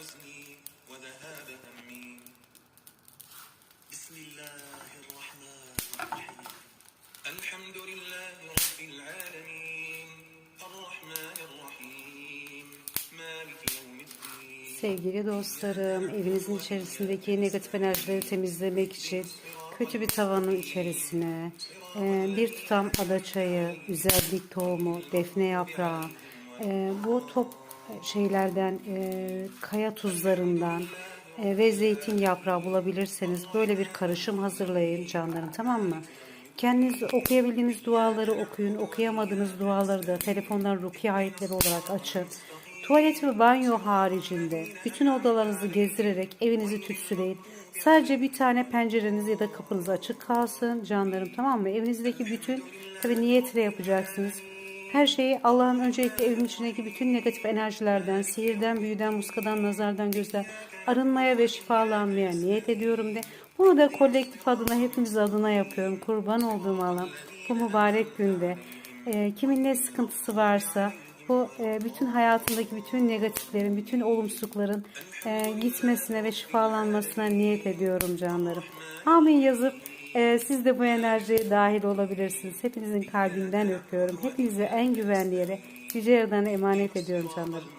حزني وذهاب همي بسم الله الرحمن الرحيم الحمد لله رب العالمين الرحمن الرحيم مالك يوم الدين Sevgili dostlarım, evinizin içerisindeki negatif enerjileri temizlemek için kötü bir tavanın içerisine e, bir tutam adaçayı, güzellik tohumu, defne yaprağı, e, bu top şeylerden, e, kaya tuzlarından e, ve zeytin yaprağı bulabilirseniz böyle bir karışım hazırlayın canlarım tamam mı? Kendiniz okuyabildiğiniz duaları okuyun, okuyamadığınız duaları da telefondan rukiye ayetleri olarak açın. Tuvalet ve banyo haricinde bütün odalarınızı gezdirerek evinizi tütsüleyin. Sadece bir tane pencereniz ya da kapınız açık kalsın canlarım tamam mı? Evinizdeki bütün tabi niyetle yapacaksınız. Her şeyi Allah'ın öncelikle evin içindeki bütün negatif enerjilerden, sihirden, büyüden, muskadan, nazardan, gözden arınmaya ve şifalanmaya niyet ediyorum de. Bunu da kolektif adına, hepimiz adına yapıyorum. Kurban olduğum Allah bu mübarek günde. e, kimin ne sıkıntısı varsa bu e, bütün hayatındaki bütün negatiflerin, bütün olumsuzlukların e, gitmesine ve şifalanmasına niyet ediyorum canlarım. Amin yazıp e, siz de bu enerjiye dahil olabilirsiniz. Hepinizin kalbinden öpüyorum. Hepinizi en güvenli yere Yüce Yaradan'a emanet ediyorum canlarım.